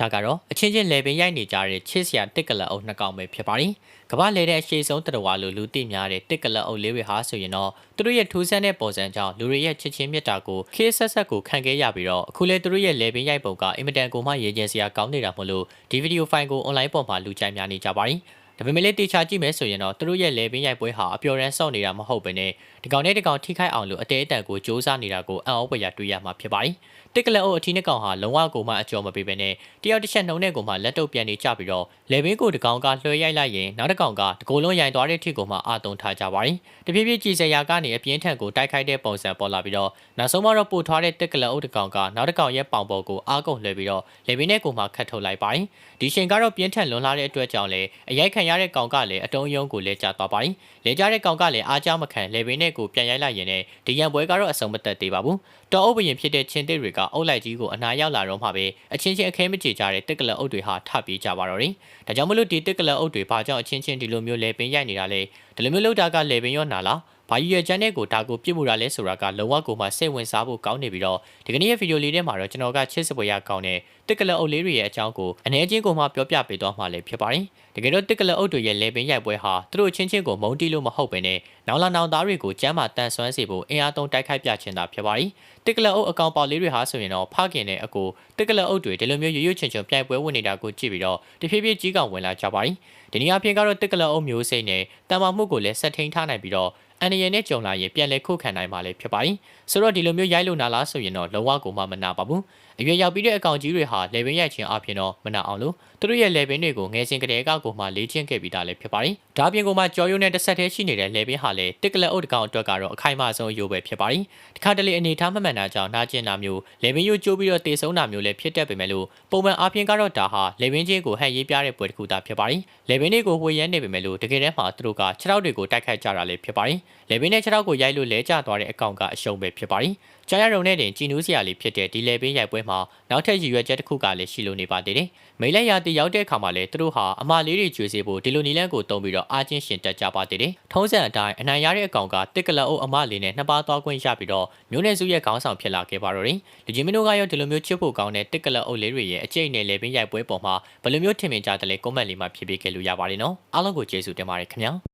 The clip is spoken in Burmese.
ဒါကတော့အချင်းချင်းလေပင်ရိုက်နေကြတဲ့ချစ်စရာတစ်ကလအုပ်နှစ်ကောင်ပဲဖြစ်ပါတယ်ကမ္ဘာလေတဲ့အရှိဆုံးတရဝါလိုလူသိများတဲ့တစ်ကလအုပ်လေးတွေဟာဆိုရင်တော့သူတို့ရဲ့ထူးဆန်းတဲ့ပုံစံကြောင့်လူတွေရဲ့ချစ်ချင်းမြတ်တာကိုခေတ်ဆက်ဆက်ကိုခံခဲ့ရပြီးတော့အခုလေသူတို့ရဲ့လေပင်ရိုက်ပုံကအင်မတန်ကိုမှရေးကျစရာကောင်းနေတာမို့လို့ဒီဗီဒီယိုဖိုင်ကို online ပေါ်မှာလူကြိုက်များနေကြပါတယ်ဒါပေမဲ့လည်းတေချာကြည့်မယ်ဆိုရင်တော့သူတို့ရဲ့လေပင်ရိုက်ပွဲဟာအပျော်ရမ်းစောင့်နေတာမဟုတ်ဘဲနဲ့ဒီကောင်နဲ့ဒီကောင်ထိခိုက်အောင်လို့အတဲအတန်ကိုစ조사နေတာကိုအံ့ဩဖွယ်ရတွေ့ရမှာဖြစ်ပါတယ်။တစ်ကလက်အုပ်အထီးနှစ်ကောင်ဟာလုံးဝကိုမှအကျော်မပေးဘဲနဲ့တယောက်တစ်ချက်နှုံနဲ့ကိုမှလက်တုပ်ပြန်နေကြပြီးတော့လေပင်ကိုဒီကောင်ကလွှဲရိုက်လိုက်ရင်နောက်တစ်ကောင်ကတကိုယ်လုံးရိုင်သွားတဲ့ထိကိုမှအာတုံထားကြပါတယ်။တဖြည်းဖြည်းကြည်စရာကနေအပြင်းထန်ကိုတိုက်ခိုက်တဲ့ပုံစံပေါ်လာပြီးတော့နောက်ဆုံးမှတော့ပို့ထွားတဲ့တစ်ကလက်အုပ်တစ်ကောင်ကနောက်တစ်ကောင်ရဲ့ပေါင်ပေါ်ကိုအားကုန်လှည့်ပြီးတော့လေပင်နဲ့ကိုမှခတ်ထုတ်လိုက်ပါတယ်။ဒီချိန်ကတော့ပြင်းထန်လွန်လာတဲ့အတွက်ကြောင့်လေအရိုက်ခံရတဲ့ကောင်ကလည်းအတုံးယုံကိုလဲကျသွားပါတယ်။လဲကျတဲ့ကောင်ကလည်းအားကြောက်မခံလေပင်နဲ့ကိုပြန်ရိုက်လိုက်ရင်လည်းဒီရန်ပွဲကတော့အဆုံးမသက်သေးပါဘူး။တော်အုပ်ဘရင်ဖြစ်တဲ့ချင်းတစ်တွေကအုပ်လိုက်ကြီးကိုအနာရောက်လာတော့မှပဲအချင်းချင်းအခဲမကြေကြတဲ့တစ်ကလအုပ်တွေဟာထပြေးကြပါတော့တယ်။ဒါကြောင့်မလို့ဒီတစ်ကလအုပ်တွေဘာကြောင့်အချင်းချင်းဒီလိုမျိုးလေပင်ရိုက်နေတာလဲ။ဒီလိုမျိုးလောက်တာကလေပင်ရောနာလား။ ဘာကြီးရဲ့ချန်နယ်ကိုဒါကိုပြစ်မှုတာလဲဆိုတာကလုံးဝကိုမှစိတ်ဝင်စားဖို့ကောင်းနေပြီးတော့ဒီကနေ့ရဲ့ဗီဒီယိုလေးထဲမှာတော့ကျွန်တော်ကချစ်စပွဲရကောင်းတဲ့တစ်ကလအုပ်လေးတွေရဲ့အကြောင်းကိုအနေချင်းကိုမှပြောပြပေးသွားမှာလည်းဖြစ်ပါတယ်။တကယ်တော့တစ်ကလအုပ်တွေရဲ့လေပင်ရိုက်ပွဲဟာသူတို့ချင်းချင်းကိုမုန်းတီးလို့မဟုတ်ဘဲနဲ့နောင်လာနောင်သားတွေကိုကျမ်းမာတန်ဆွမ်းစေဖို့အင်အားသုံးတိုက်ခိုက်ပြချင်တာဖြစ်ပါတယ်။တစ်ကလအုပ်အကောင်ပေါလေးတွေဟာဆိုရင်တော့ဖခင်နဲ့အကိုတစ်ကလအုပ်တွေဒီလိုမျိုးရွရွချွန်ချွန်ပြိုင်ပွဲဝင်နေတာကိုကြည့်ပြီးတော့တဖြည်းဖြည်းကြီးကောင်ဝင်လာကြပါတယ်။ဒီနေ့အပြင်ကတော့တစ်ကလအုပ်မျိုးစိတ်နဲ့တန်မာမှုကိုလည်းဆက်ထိန်ထားနိုင်ပြီးတော့ အန်ရရဲ့နဲ့ကြုံလာရင်ပြန်လဲခုခံနိုင်မှာလည်းဖြစ်ပါတယ်။ဆိုတော့ဒီလိုမျိုးရိုက်လို့နာလားဆိုရင်တော့လုံးဝကိုမှမနာပါဘူး။အရွယ်ရောက်ပြီးတဲ့အကောင်ကြီးတွေဟာလေပင်ရိုက်ခြင်းအပြင်တော့မနာအောင်လို့သူတို့ရဲ့လေပင်တွေကိုငယ်စဉ်ကတည်းကကိုမှလေ့ကျင့်ခဲ့ပြီးသားလည်းဖြစ်ပါတယ်။ဒါအပြင်ကိုမှကြော်ရုံနဲ့တစ်ဆက်တည်းရှိနေတဲ့လေပင်ဟာလည်းတစ်ကလက်အုပ်တကောင်အတွက်ကတော့အခိုင်အမာဆုံးရိုးပဲဖြစ်ပါတယ်။ဒီခါတလေအနေထားမမှန်တာကြောင့်နာကျင်တာမျိုးလေပင်ရိုးကျိုးပြီးတော့တေဆုံးတာမျိုးလည်းဖြစ်တတ်ပေမဲ့လို့ပုံမှန်အပြင်ကတော့ဒါဟာလေပင်ချင်းကိုဟန်ရေးပြတဲ့ပွဲတစ်ခုသာဖြစ်ပါတယ်။လေပင်တွေကိုဝေရမ်းနေပေမဲ့လို့တကယ်တမ်းမှာသူတို့ကခြေထောက်တွေကိုတိုက်ခိုက်ကြတာလည်းဖြစ်ပါတယ်။လေပင်နဲ့ခြေထောက်ကိုရိုက်လို့လဲကျသွားတဲ့အကောင်ကအရှုံးပဲဖြစ်ပါတယ်။ကြားရရုံနဲ့တင်ကြည်နူးစရာလေးဖြစ်တဲ့ဒီလေပင်ရိုက်ပွဲမှာနောက်ထပ်ရည်ရွယ်ချက်တစ်ခုကလည်းရှိလို့နေပါသေးတယ်။မိလက်ရာတီရောက်တဲ့အခါမှာလည်းသူတို့ဟာအမလေးတွေကျွေးစေဖို့ဒီလိုနီလန်းကိုတုံးပြီးတော့အာချင်းရှင်တက်ကြပါသေးတယ်။ထုံးစံအတိုင်းအနိုင်ရတဲ့အကောင်ကတစ်ကလအုပ်အမလေးနဲ့နှစ်ပါးသွားခွင့်ရပြီးတော့မျိုးနယ်စုရဲ့ခေါင်းဆောင်ဖြစ်လာခဲ့ပါတော့တယ်။လူကြီးမင်းတို့ကရောဒီလိုမျိုးချစ်ဖို့ကောင်းတဲ့တစ်ကလအုပ်လေးတွေရဲ့အကျိတ်နဲ့လေပင်ရိုက်ပွဲပေါ်မှာဘယ်လိုမျိုးထင်မြင်ကြတယ်လဲကွန်မန့်လေးမှာဖြည့်ပေးခဲ့လို့ရပါတယ်နော်။အားလုံးကိုကျေးဇူးတင်ပါတယ်ခင်ဗျာ။